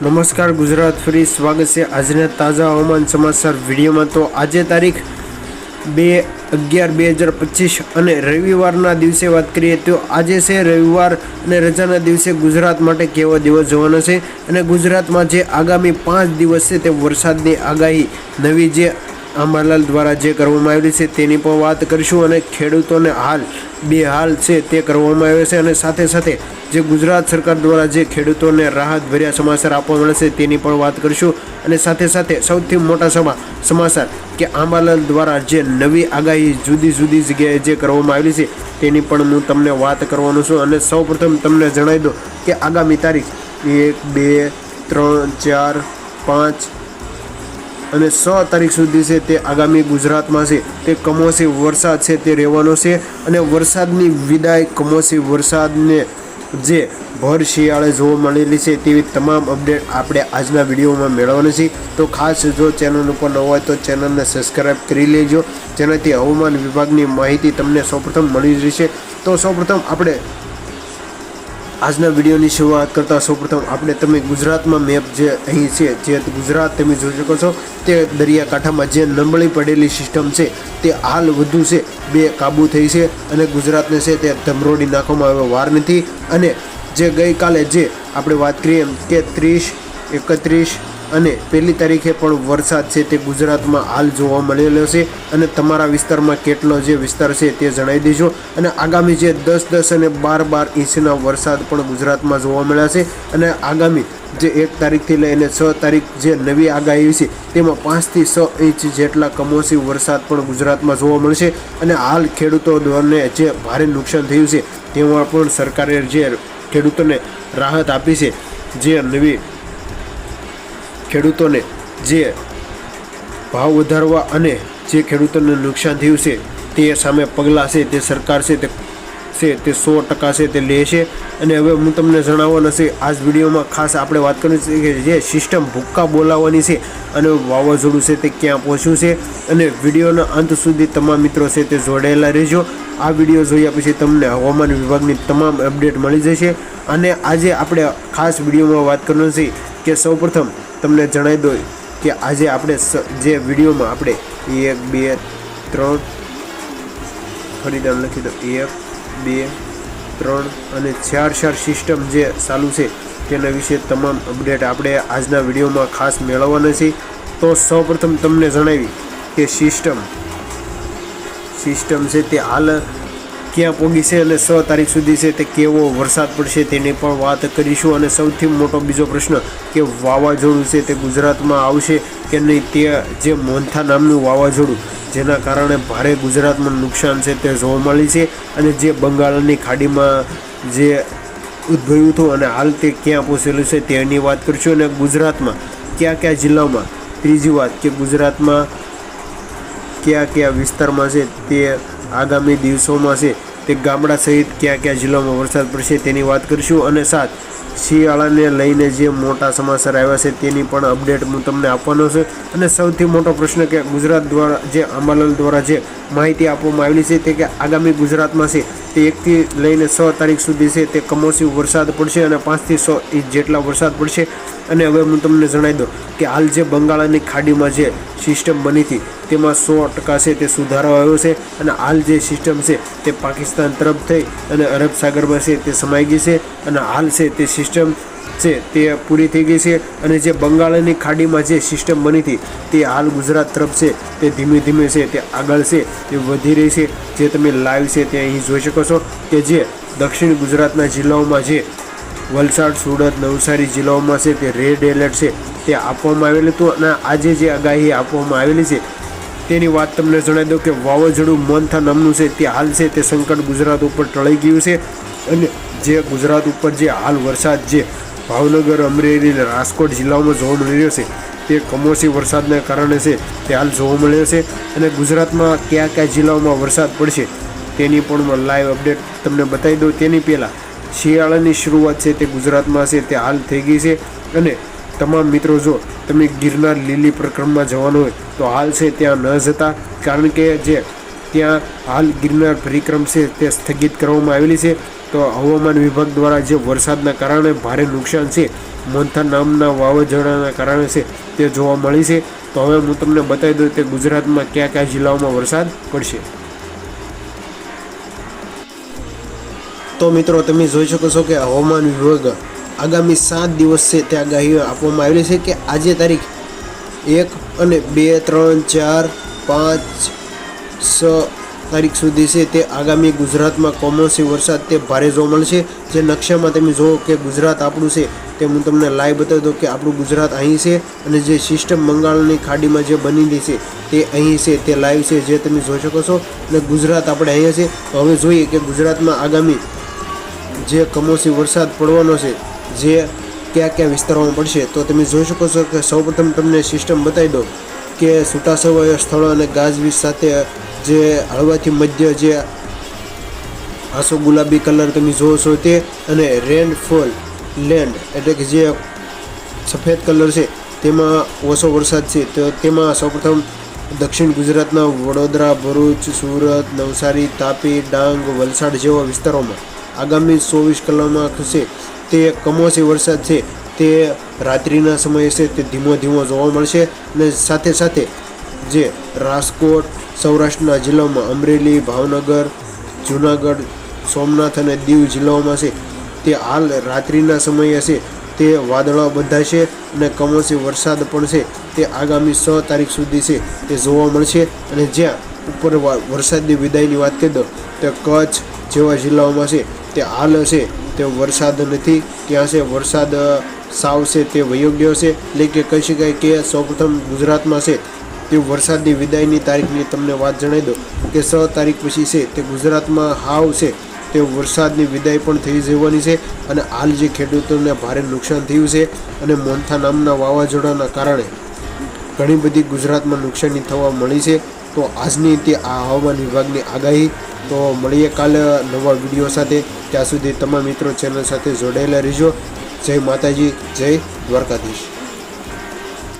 નમસ્કાર, ગુજરાત ફરી સ્વાગત છે આજના તાજા હવામાન સમાચાર વિડીયોમાં. તો આજે તારીખ બે અગિયાર બે હજાર પચીસ અને રવિવારના દિવસે વાત કરીએ તો આજે છે રવિવાર અને રજાના દિવસે ગુજરાત માટે કેવો દિવસ જોવાનો છે અને ગુજરાતમાં જે આગામી પાંચ દિવસ છે તે વરસાદની આગાહી, નવી જે અંબાલાલ દ્વારા જે કરવામાં આવેલી છે તેની પણ વાત કરીશું અને ખેડૂતોને હાલ, બે હાલ છે તે કરવામાં આવે છે અને સાથે સાથે જે ગુજરાત સરકાર દ્વારા જે ખેડૂતોને રાહત ભર્યા સમાચાર આપવા મળે છે તેની પણ વાત કરીશું અને સાથે સાથે સૌથી મોટા સમા, સમાચાર કે આંબાલાલ દ્વારા જે નવી આગાહી જુદી જુદી જગ્યાએ જે કરવામાં આવેલી છે તેની પણ હું તમને વાત કરવાનો છું અને સૌપ્રથમ તમને જણાવી દઉં કે આગામી તારીખ એક, બે, ત્રણ, ચાર, પાંચ અને સો તારીખ સુધી છે તે આગામી ગુજરાતમાં છે. તે કમોસી વરસાદ છે તે રહેવાનો છે અને વરસાદની વિદાય કમોસી વરસાદને જે ભર શિયાળે જોવા મળેલી છે તેવી તમામ અપડેટ આપણે આજના વિડીયોમાં મેળવવાની છે તો ખાસ જો ચેનલ ઉપર ન હોય તો ચેનલને સબસ્ક્રાઈબ કરી લેજો. જેનાથી હવામાન વિભાગની માહિતી તમને સૌપ્રથમ મળી રહેશે. તો સૌપ્રથમ આપણે આજના વિડીયોની શરૂઆત કરતાં સૌપ્રથમ આપણે તમે ગુજરાતમાં મેપ જે અહીં છે, જે ગુજરાત તમે જોઈ શકો છો, તે દરિયાકાંઠામાં જે નબળી પડેલી સિસ્ટમ છે, તે હાલ વધુ છે, બે કાબૂ થઈ છે અને ગુજરાતને છે તે ધમરોડી નાખવામાં હવે વાર નથી. અને જે ગઈકાલે જે આપણે વાત કરીએ એમ કે ત્રીસ, એકત્રીસ અને પહેલી તારીખે પણ વરસાદ છે તે ગુજરાતમાં હાલ જોવા મળેલો છે અને તમારા વિસ્તારમાં કેટલો જે વિસ્તાર છે તે જણાવી દેજો. અને આગામી જે દસ દસ અને બાર બાર ઇંચના વરસાદ પણ ગુજરાતમાં જોવા મળ્યા છે અને આગામી જે એક તારીખથી લઈને છ તારીખ જે નવી આગાહી છે તેમાં પાંચથી છ ઇંચ જેટલા કમોસમી વરસાદ પણ ગુજરાતમાં જોવા મળશે અને હાલ ખેડૂતો દ્વારને જે ભારે નુકસાન થયું છે તેમાં પણ સરકારે જે ખેડૂતોને રાહત આપી છે જે નવી ખેડૂતોને જે ભાવ વધારવા અને જે ખેડૂતોને નુકસાન થયું છે, તે સામે પગલાં છે, તે સરકાર છે, તે છે, તે સો ટકા છે, તે લે છે. અને હવે હું તમને જણાવવાનો છે આ જ વિડીયોમાં ખાસ આપણે વાત કરવી છે કે જે સિસ્ટમ ભૂક્કા બોલાવવાની છે અને વાવાઝોડું છે તે ક્યાં પહોંચ્યું છે. અને વિડીયોના અંત સુધી તમામ મિત્રો છે તે જોડાયેલા રહેજો. આ વીડિયો જોયા પછી તમને હવામાન વિભાગની તમામ અપડેટ મળી જશે. અને આજે આપણે ખાસ વિડીયોમાં વાત કરવાની છે કે સૌપ્રથમ તમને જણાવી દઉં કે આજે આપણે જે વિડીયોમાં આપણે એક, બે, ત્રણ ફરીદાર લખી દો એક, બે, ત્રણ અને ચાર ચાર સિસ્ટમ જે ચાલુ છે, તેના વિશે તમામ અપડેટ આપણે આજના વિડીયોમાં ખાસ મેળવવાના છે તો સૌપ્રથમ તમને જણાવી કે સિસ્ટમ સિસ્ટમ છે તે હાલ ક્યાં પોગી છે અને છ તારીખ સુધી છે તે કેવો વરસાદ પડશે તેની પણ વાત કરીશું. અને સૌથી મોટો બીજો પ્રશ્ન કે વાવાઝોડું છે તે ગુજરાતમાં આવશે કે નહીં તે જે મોન્થા નામનું વાવાઝોડું જેના કારણે ભારે ગુજરાતમાં નુકસાન છે તે જોવા મળી છે. અને જે બંગાળની ખાડીમાં જે ઉદ્ભવ્યું હતું અને હાલ તે ક્યાં પહોંચેલું છે તેની વાત કરીશું. અને ગુજરાતમાં કયા કયા જિલ્લામાં, ત્રીજી વાત કે ગુજરાતમાં કયા કયા વિસ્તારમાં છે તે આગામી દિવસોમાં છે તે ગામડા સહિત કયા કયા જિલ્લામાં વરસાદ પડશે તેની વાત કરીશું અને સાત શિયાળાને લઈને જે મોટા સમાચાર આવ્યા છે તેની પણ અપડેટ હું તમને આપવાનો છે. અને સૌથી મોટો પ્રશ્ન કે ગુજરાત દ્વારા જે અંબાલાલ દ્વારા જે માહિતી આપવામાં આવેલી છે તે કે આગામી ગુજરાતમાં છે તે એકથી લઈને છ તારીખ સુધી છે તે કમોસમી વરસાદ પડશે અને પાંચથી સો ઇંચ જેટલા વરસાદ પડશે. અને હવે હું તમને જણાવી દઉં કે હાલ જે બંગાળની ખાડીમાં જે સિસ્ટમ બની હતી, તેમાં સો ટકા છે તે સુધારો આવ્યો છે અને હાલ જે સિસ્ટમ છે તે પાકિસ્તાન તરફ થઈ અને અરબ સાગરમાં છે તે સમાઈ ગઈ છે અને હાલ છે તે સિસ્ટમ છે તે પૂરી થઈ ગઈ છે અને જે બંગાળની ખાડીમાં જે સિસ્ટમ બની હતી, તે હાલ ગુજરાત તરફ છે તે ધીમે ધીમે છે તે આગળ છે તે વધી રહી છે. જે તમે લાઈવ છે તે અહીં જોઈ શકો છો કે જે દક્ષિણ ગુજરાતના જિલ્લાઓમાં જે વલસાડ, સુરત નવસારી જિલ્લાઓમાં છે તે રેડ એલર્ટ છે. તે આપવામાં આવેલું હતું અને આજે જે આગાહી આપવામાં આવેલી છે, તેની વાત તમને જણાવી દઉં કે વાવાઝોડું મોન્થા નામનું છે, તે હાલ છે તે સંકટ ગુજરાત ઉપર ટળી ગયું છે. અને જે ગુજરાત ઉપર જે હાલ વરસાદ જે ભાવનગર, અમરેલી અને રાજકોટ જિલ્લાઓમાં જોવા મળી રહ્યો છે, તે કમોસમી વરસાદના કારણે છે તે હાલ જોવા મળ્યો છે. અને ગુજરાતમાં કયા કયા જિલ્લાઓમાં વરસાદ પડશે, તેની પણ લાઈવ અપડેટ તમને બતાવી દઉં. તેની પહેલાં શિયાળાની શરૂઆત છે, તે ગુજરાતમાં છે, તે હાલ થઈ ગઈ છે. અને તમામ મિત્રો, જો તમે ગિરનાર લીલી પ્રક્રમમાં જવાનું હોય, તો હાલ છે, ત્યાં ન જતા. કારણ કે જે ત્યાં હાલ ગિરનાર પરિક્રમ છે, તે સ્થગિત કરવામાં આવેલી છે. તો હવામાન વિભાગ દ્વારા જે વરસાદના કારણે ભારે નુકસાન છે, મોન્થા નામના વાવાઝોડાના કારણે છે, તે જોવા મળી છે. તો હવે હું તમને બતાવી દઉં કે ગુજરાતમાં કયા કયા જિલ્લાઓમાં વરસાદ પડશે. તો મિત્રો, તમે જોઈ શકો છો કે હવામાન વિભાગ આગામી સાત દિવસ તે આગાહી આપવામાં આવેલી છે કે આજે તારીખ એક અને બે, ત્રણ, ચાર, પાંચ, છ તારીખ સુધી છે તે આગામી ગુજરાતમાં કમોસમી વરસાદ તે ભારે જોવા મળશે જે નકશામાં તમે જુઓ કે ગુજરાત આપણું છે તે હું તમને લાઈવ બતાવી દઉં કે આપણું ગુજરાત અહીં છે અને જે સિસ્ટમ બંગાળની ખાડીમાં જે બનેલી છે તે અહીં છે, તે લાઈવ છે, જે તમે જોઈ શકો છો. અને ગુજરાત આપણે અહીંયા છે. હવે જોઈએ કે ગુજરાતમાં આગામી જે કમોસમી વરસાદ પડવાનો છે, જે કયા કયા વિસ્તારોમાં પડશે, તો તમે જોઈ શકો છો કે સૌપ્રથમ તમને સિસ્ટમ બતાવી દો કે છૂટાછવાયા સ્થળો અને ગાજવીજ સાથે જે હળવાથી મધ્ય જે આસો ગુલાબી કલર તમે જોવો છો તે અને રેનફોલ લેન્ડ એટલે કે જે સફેદ કલર છે, તેમાં ઓછો વરસાદ છે, તો તેમાં સૌપ્રથમ દક્ષિણ ગુજરાતના વડોદરા, ભરૂચ, સુરત, નવસારી, તાપી, ડાંગ, વલસાડ જેવા વિસ્તારોમાં આગામી ચોવીસ કલાકમાં છે તે કમોસમી વરસાદ છે. તે રાત્રિના સમયે છે. તે ધીમો ધીમો જોવા મળશે અને સાથે સાથે જે રાજકોટ, સૌરાષ્ટ્રના જિલ્લાઓમાં અમરેલી, ભાવનગર, જૂનાગઢ, સોમનાથ અને દીવ જિલ્લાઓમાં છે. તે હાલ રાત્રિના સમયે છે. તે વાદળો બંધાશે અને કમોસમી વરસાદ પણ છે. તે આગામી છ તારીખ સુધી છે. તે જોવા મળશે અને જ્યાં ઉપર વરસાદની વિદાયની વાત કરી દો તો કચ્છ જેવા જિલ્લાઓમાં છે. તે હાલ છે, તે વરસાદ નથી, ત્યાં છે, વરસાદ સાવ છે, તે વયો ગયો છે. એટલે કે કહી શકાય કે સૌપ્રથમ ગુજરાતમાં છે, તે વરસાદની વિદાયની તારીખની તમને વાત જણાવી દો કે છ તારીખ પછી છે, તે ગુજરાતમાં હાવ છે, તે વરસાદની વિદાય પણ થઈ જવાની છે અને હાલ જે ખેડૂતોને ભારે નુકસાન થયું છે અને મોન્થા નામના વાવાઝોડાના કારણે ઘણી બધી ગુજરાતમાં નુકસાની થવા મળી છે. તો આજની તે આ હવામાન વિભાગની આગાહી. તો મળીએ કાલે નવા વીડિયો સાથે. ત્યાં સુધી તમામ મિત્રો ચેનલ સાથે જોડાયેલા રહેજો. જય માતાજી, જય દ્વારકાધીશ.